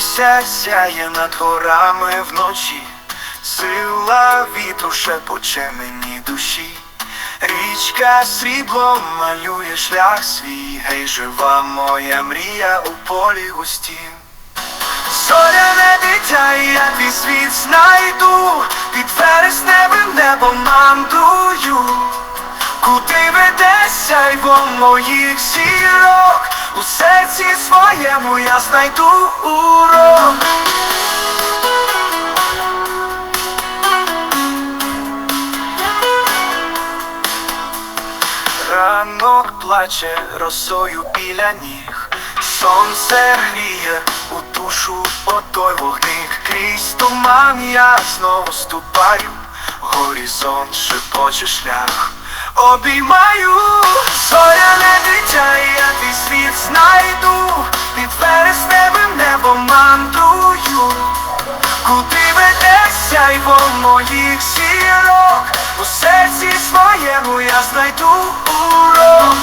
Сонце сяє над горами вночі, сила вітру шепоче мені душі. Річка сріблом малює шлях свій, гей, жива моя мрія у полі густім. Зоряне дитя, і я твій світ знайду, під вересневим небом мандрую. Куди ведеться його моїх зірок, у серці своєму я знайду урок. Ранок плаче росою біля ніг, сонце гріє у душу отой вогник, крізь туман я знову ступаю, горизонт шепоче шлях, обіймаю ведеться моїх зірок, у серці своєму я знайду урок.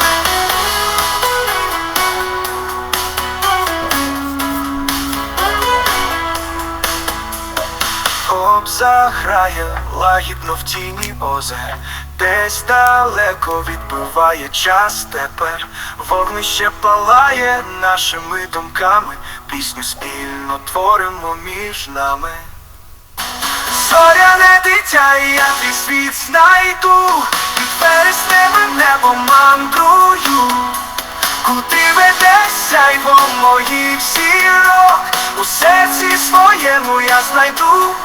Кобза грає лагідно в тіні озер, десь далеко відбиває час тепер, вогнище палає нашими думками, пісню спільно творимо між нами. Дитя, я твій світ знайду, під вересневим небом мандрую. Куди ведеться його моїх зірок, у серці своєму я знайду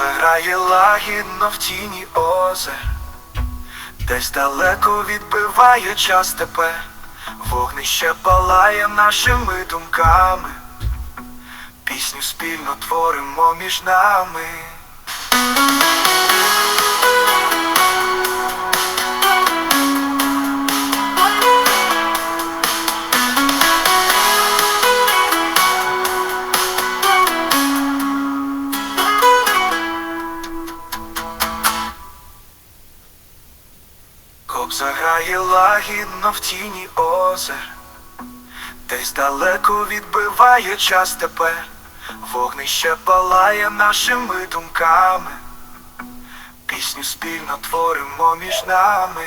Грає лагідно в тіні озер, десь далеко відбиває час тепер, вогнище палає нашими думками, пісню спільно творимо між нами. Кобза лагідно в тіні озер, десь далеко відбиває час тепер, вогнище палає нашими думками, пісню спільно творимо між нами.